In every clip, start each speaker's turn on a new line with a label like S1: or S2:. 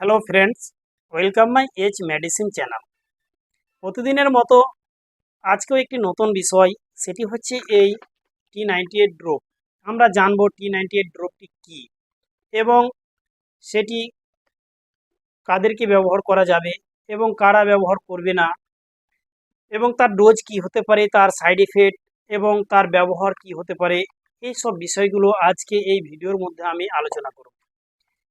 S1: Hello friends welcome my H medicine channel প্রতিদিনের মতো আজকেও একটি নতুন বিষয়, সেটি হচ্ছে এই টি নাইনটি এইট ড্রপ আমরা জানব টি নাইনটি এইট ড্রপটি কী এবং সেটি কাদেরকে ব্যবহার করা যাবে এবং কারা ব্যবহার করবে না এবং তার ডোজ কি হতে পারে, তার সাইড এফেক্ট এবং তার ব্যবহার কি হতে পারে এই সব বিষয়গুলো আজকে এই ভিডিওর মধ্যে আমি আলোচনা করব।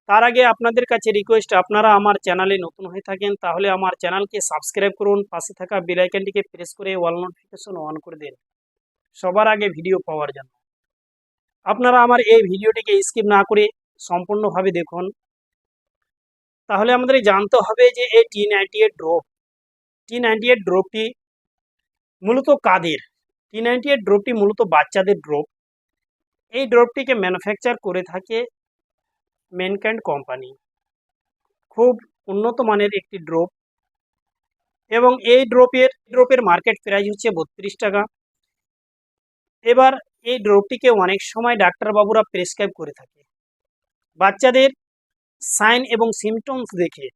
S1: তার আগে আপনাদের কাছে রিকোয়েস্ট আপনারা আমার চ্যানেলে নতুন হয়ে থাকেন, তাহলে আমার চ্যানেলকে সাবস্ক্রাইব করুন, পাশে থাকা বেল আইকনটিকে প্রেস করে ওয়াল নোটিফিকেশন অন করে দিন। সবার আগে ভিডিও পাওয়ার জন্য। আপনারা আমার এই ভিডিওটিকে স্কিপ না করে সম্পূর্ণভাবে দেখুন। তাহলে আমাদের জানতে হবে যে এই T ninety eight drop T ninety eight ড্রপটি মূলত কাদের? টি নাইনটি এইট ড্রপটি মূলত বাচ্চাদের ড্রপ এই ড্রপটিকে ম্যানুফ্যাকচার করে থাকে মেনক্যান্ড কোম্পানি খুব উন্নত মানের একটি ড্রপ এবং এই ড্রপের ড্রপের মার্কেট প্রাইস হচ্ছে বত্রিশ টাকা। এবার এই ড্রপটিকে অনেক সময় ডাক্তারবাবুরা প্রেসক্রাইব করে থাকে। বাচ্চাদের সাইন এবং সিমটমস দেখে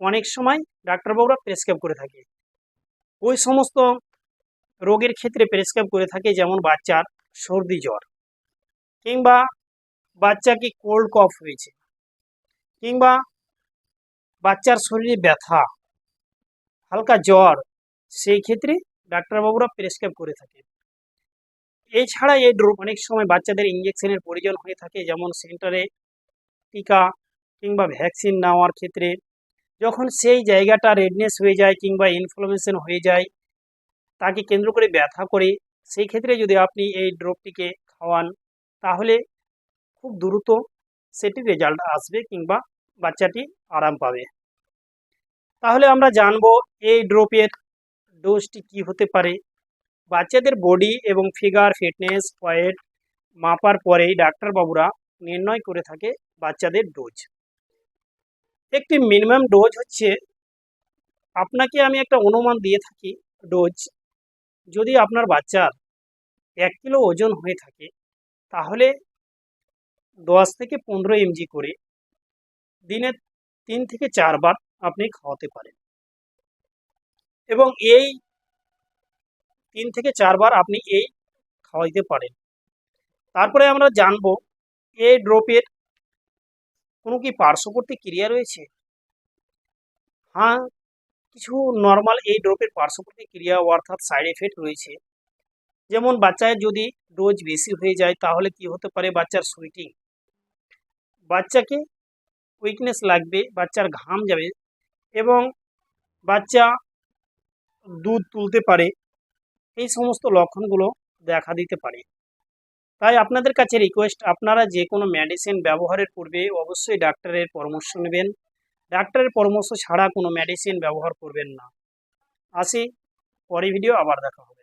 S1: অনেক সময় ডাক্তারবাবুরা প্রেসক্রাইব করে থাকে। ওই সমস্ত রোগের ক্ষেত্রে প্রেসক্রাইব করে থাকে যেমন বাচ্চার সর্দি জ্বর কিংবা বাচ্চা কি কোল্ড কফ হয়েছে কিংবা বাচ্চার শরীরে ব্যথা, হালকা জ্বর, সেই ক্ষেত্রে ডাক্তারবাবুরা প্রেসক্রাইব করে থাকে। এছাড়া এই ড্রপ অনেক সময় বাচ্চাদের ইঞ্জেকশনের প্রয়োজন হয়ে থাকে, যেমন সেন্টারে টিকা কিংবা ভ্যাকসিন নেওয়ার ক্ষেত্রে। যখন সেই জায়গাটা রেডনেস হয়ে যায় কিংবা ইনফ্লামেশন হয়ে যায়, তাকে কেন্দ্র করে ব্যথা করে, সেই ক্ষেত্রে যদি আপনি এই ড্রপটিকে খাওয়ান, তাহলে খুব দ্রুত সেটি রেজাল্ট আসবে কিংবা বাচ্চাটি আরাম পাবে। তাহলে আমরা জানব এই ড্রপের ডোজটি কি হতে পারে। বাচ্চাদের বডি এবং ফিগার ফিটনেস ওয়েট মাপার পরেই ডাক্তারবাবুরা নির্ণয় করে থাকে বাচ্চাদের ডোজ একটি মিনিমাম ডোজ হচ্ছে, আপনাকে আমি একটা অনুমান দিয়ে থাকি ডোজ যদি আপনার বাচ্চার এক কিলো ওজন হয়ে থাকে, তাহলে দশ থেকে পনেরো এমজি করে দিনে তিন থেকে চারবার আপনি খাওয়াতে পারেন। এবং এই তিন থেকে চারবার আপনি এই খাওয়াইতে পারেন। তারপরে আমরা জানব এই ড্রপের কোনো কি পার্শ্ববর্তী ক্রিয়া রয়েছে? হ্যাঁ কিছু নর্মাল এই ড্রপের পার্শ্ববর্তী ক্রিয়া অর্থাৎ সাইড এফেক্ট রয়েছে। যেমন বাচ্চার যদি ডোজ বেশি হয়ে যায় তাহলে কি হতে পারে? বাচ্চার সুইটিং বাচ্চাকে উইকনেস লাগবে, বাচ্চার ঘাম যাবে এবং বাচ্চা দুধ তুলতে পারে, এই সমস্ত লক্ষণগুলো দেখা দিতে পারে। তাই আপনাদের কাছে রিকোয়েস্ট আপনারা যে কোনো মেডিসিন ব্যবহারের পূর্বে অবশ্যই ডাক্তারের পরামর্শ নেবেন। ডাক্তারের পরামর্শ ছাড়া কোনো মেডিসিন ব্যবহার করবেন না। আসি পরে ভিডিও আবার দেখা হবে।